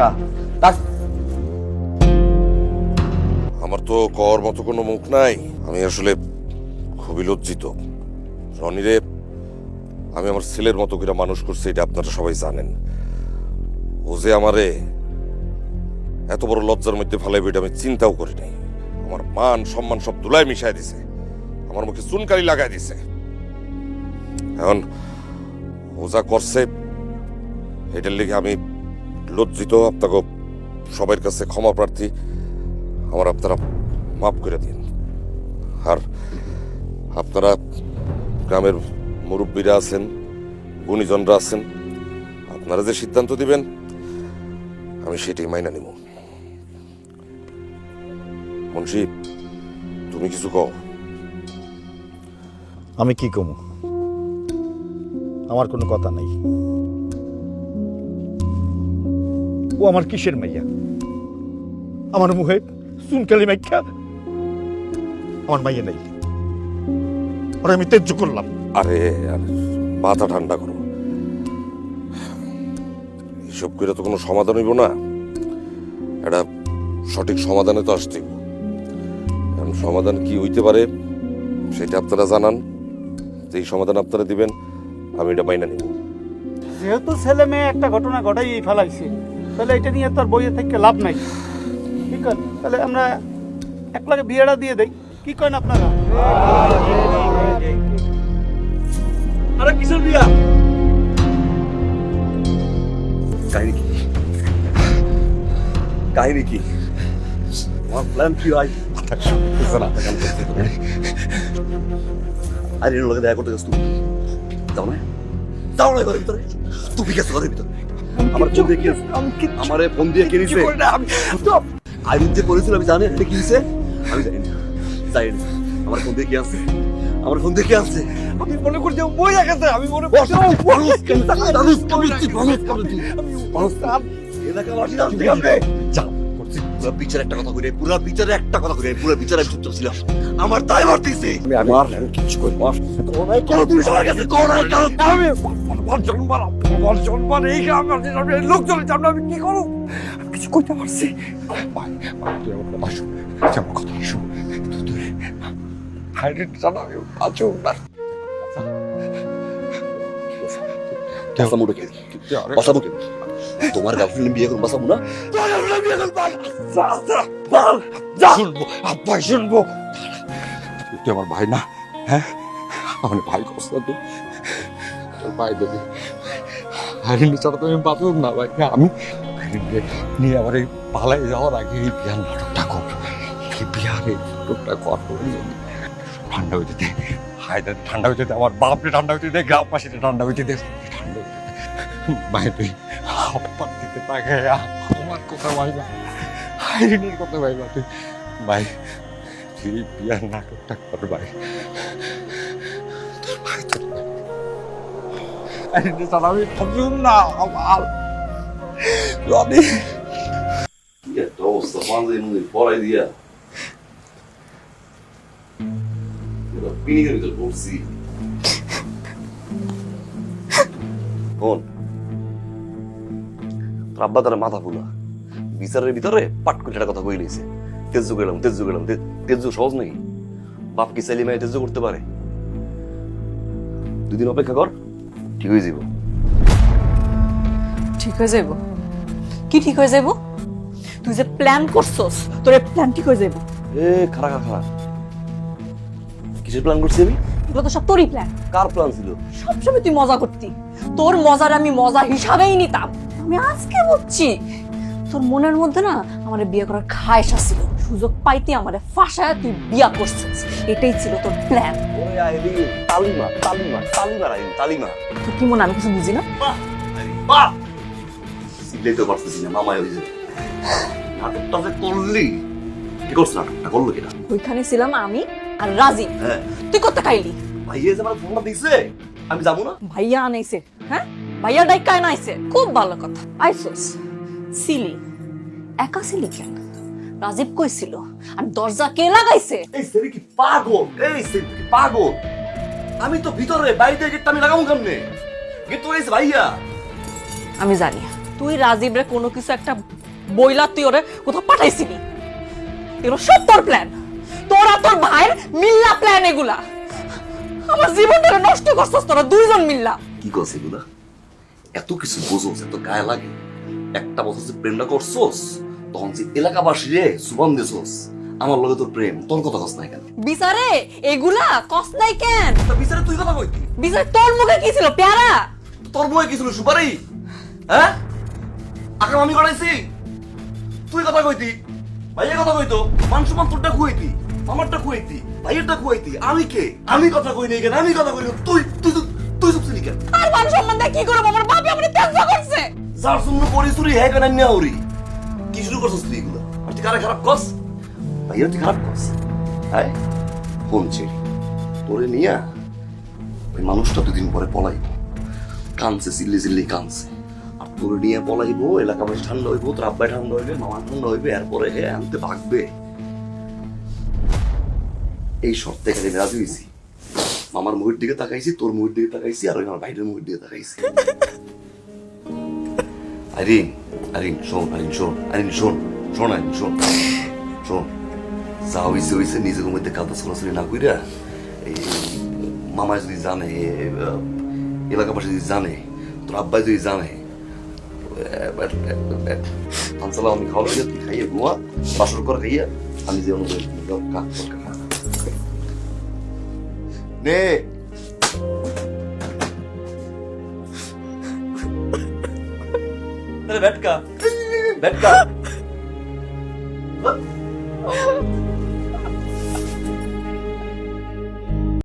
টাকা। আমার তো কর মতো কোনো মুখ নাই। আমি আসলে খুবই লজ্জিত। রনি রনিরে আমি আমার ছেলের মতো করে মানুষ করছি, এটা আপনারা সবাই জানেন। ও যে আমারে এত বড় লজ্জার মধ্যে ফেলাইবে এটা আমি চিন্তাও করি নাই। আমার মান, সম্মান সব দুলায় মিশাই দিছে। আমার মুখে চুনকালি লাগাই দিছে। এখন ও যা করছে, এটার লিগে আমি লজ্জিত, আপনাকে সবার কাছে ক্ষমা প্রার্থী। আমার আপনারা মাফ করে দিন। আর আপনারা গ্রামের মুরব্বীরা আছেন, গুণীজনরা আছেন, আপনারা যে সিদ্ধান্ত দিবেন, আমি সেটাই মাইনা নিব। মুন্সি, তুমি কিছু কও? আমি কি কমু? আমার কোনো কথা নাই। ও আমার কিসের মাইয়া? আমার মুখে চুনকালি মাইখা? আমার মাইয়া নাই। ওরা আমি তেজ্য করলাম। আরে আরে মাথা ঠান্ডা করো। এসব করে তো কোনো সমাধান হইব না। এটা সঠিক সমাধানে তো আসতে। এখন সমাধান কি হইতে পারে সেটা আপনারা জানান। যেই সমাধান আপনারা দিবেন আমি এটা মাইনা নিব। যেহেতু ছেলে মেয়ে একটা ঘটনা ঘটাই ফেলাইছে তাহলে এটা নিয়ে তোর বইয়ে থেকে লাভ নাই। ঠিক আছে তাহলে আমরা এক লাগে বিয়েটা দিয়ে দেই। কি করেন আপনারা? আরে কিসের বিয়া? কাহিনী কি? কাহিনী কি? আমার প্ল্যান কি হয় আরে লগে দেখা করতে গেছ তুমি যাও না। যাও না ঘরের ভিতরে। তুমি গেছো ঘরের ভিতরে। আমার ফোন দিয়ে কি আছে? আমারে ফোন দিয়ে কে নিছে আমি যে করেছিল আমি জানি এটা কি আমি জানি জানি আমার ফোন দিয়ে কি আছে আমার ফোন দেখে আছে আমি মনে করছি বই গেছে আমি মনে মানুষ এলাকাবাসী জানতে হবে পুরো বিচার একটা কথা কইরে পুরো বিচারে একটা কথা কইরে পুরো বিচারে আমি চুপচাপ ছিলাম। আমার দায় মারতেছে। আমি আমার কিছু কই মার। কোনায় কেন তুমি সবার কাছে কোনায় কেন আমি আমার জন্ম আমার জন্ম এই গ্রামে আমি লোকজন জানলে আমি কি করব? কিছু কইতে পারছি। ভাই ভাই তুই আমার কথা শুন। আমার কথা শুন। তুই হাইডেন জানা আছো না। বাসামুটা কে বাসামু কে তোমার গার্লফ্রেন্ড বিয়ে করুন বাসামু না শুনব শুনব। তুই আমার ভাই না হ্যাঁ? আমার ভাই কষ্ট ভাই দেবে। হারিনি ছাড়া তো আমি বাঁচব না ভাই। আমি হারিনি নিয়ে আমার এই পালাই যাওয়ার আগে এই বিয়ার নাটকটা কর। এই বিয়ার ঠান্ডা হইতে দে। হায়দার ঠান্ডা হইতে দে। আমার বাপরে ঠান্ডা হইতে দে গ্রাম পাশে ঠান্ডা হইতে দে। ঠান্ডা হইতে দে। ভাই, তুই আপ্পার দিতে আমার কথা ভাইবা হাইরিনের কথা ভাইবা তুই? ভাই তুই বিয়ার নাটকটা কর ভাই। তোর ভাই তোর হাইরিনের ছাড়া আমি থাকলাম না আমার। রনি। অবস্থা মাঝে মধ্যে পড়াই দিয়া। পিনিকের ভিতর পড়ছি। কোন? আব্বা তার মাথা ফুলা বিচারের ভিতরে পাট করে একটা কথা কই লইছে তেজু গেলাম তেজু গেলাম তেজু সহজ নাকি বাপ কি চাইলে মেয়ে তেজু করতে পারে? দুদিন অপেক্ষা কর ঠিক হয়ে যাব ঠিক হয়ে যাইব? কি ঠিক হয়ে যাইব? তুই যে প্ল্যান করছস তোর প্ল্যান ঠিক হয়ে যাইব। এ খারা খারা কিসের প্ল্যান করছি আমি? এগুলো তো সব তোরই প্ল্যান কার প্ল্যান ছিল? সবসময় তুই মজা করতি। তোর মজার আমি মজা হিসাবেই নিতাম। আমি আজকে বুঝছি তোর মনের মধ্যে না আমার বিয়ে করার খায়সা ছিল সুযোগ পাইতে আমার ফাঁসায় তুই বিয়া করছিস। এটাই ছিল তোর প্ল্যান তালিমা তালিমা তালিমা আইলি তালিমা। তুই কি মনে আমি কিছু বুঝি না? বাহ পারতেছি না মামাই হয়েছে নাটকটা যে করলি কি করছ নাটকটা? করল কিনা? ওইখানে ছিলাম আমি আর রাজি হ্যাঁ। তুই করতে কাইলি ভাইয়া যে আমার ফোনটা দিছে আমি যাব না? ভাইয়া আনাইছে হ্যাঁ? ভাইয়া ডাইকা আনাইছে খুব ভালো কথা। আইসোস। সিলি একা সিলি কেন? রাজীব কইছিল আর দরজা কে লাগাইছে? এই সেরি কি পাগল? এই সেরি কি পাগল? আমি তো ভিতরে বাইরে গেটটা আমি লাগাবো কেমনে? গেট তো ভাইয়া। আমি জানি তুই রাজীবরে কোনো কিছু একটা বইলা তুই ওরে কোথাও পাঠাইছিলি। এগুলো সব তোর প্ল্যান তোর আর তোর ভাইয়ের মিল্লা প্ল্যান এগুলা। আমার জীবনটা নষ্ট করছস তোরা দুইজন মিল্লা। কি করছে এগুলা? এত কিছু বোঝোস এত গায়ে লাগে। একটা বছর যে প্রেমটা করছোস তখন যে এলাকাবাসী রে সুবান দিছোস আমার লগে তোর প্রেম তোর কথা কস না কেন? বিচারে এগুলা কস নাই কেন? তা বিচারে তুই কথা কইতি বিচার তোর মুখে কি ছিল পেয়ারা? তোর বই কি ছিল সুপারি? হ্যাঁ? আকাম আমি করাইছি। তুই কথা কইতি। ভাইয়ের কথা কইতো মান সম্মান তোরটা খুয়াইতি আমারটা খুয়াইতি ভাইয়েরটা খুয়াইতি আমি কে? আমি কথা কই নাই কেন? আমি কথা কই নাই। তুই তুই আর মান সম্মান দিয়ে কি করব? আমার বাপি আমার ত্যায্য করছে। যার জন্য হ্যাঁ কেন না ওরি কি শুরু করছিস তুই এগুলো? আর তুই কারে খারাপ তুই খারাপ কস হ্যাঁ ফোন ছেড়ি। তোরে নিয়া ওই মানুষটা দুদিন পরে পলাইব। কানছে চিল্লি চিল্লি কানছে। আর তোর নিয়ে পলাইবো এলাকা বেশ ঠান্ডা হইব তোর আব্বাই ঠান্ডা হইবে মামা ঠান্ডা হইবে এরপরে হে আনতে ভাগবে। এই শর্তে আমি রাজি হয়েছি মামার মুখের দিকে তাকাইছি, তোর মুখের দিকে তাকাইছি, আর আমার ভাইটার মুখের দিকে তাকাইছি। আরিন আরিন, শোন আরিন শোন আরিন, শোন শোন, আরিন, শোন শোন। যা হইছে হইছে, নিজের মধ্যে কাদা সরাসরি না কইরা, এই মামা যদি জানে এলাকাবাসী যদি জানে, তোর আব্বাই যদি জানে আমি খাওয়া খাইয়ে ঘুমা, বাসর করে খাইয়া আমি যে অনুযায়ী কাজ দরকার নে আরে ব্যাটকা ব্যাটকা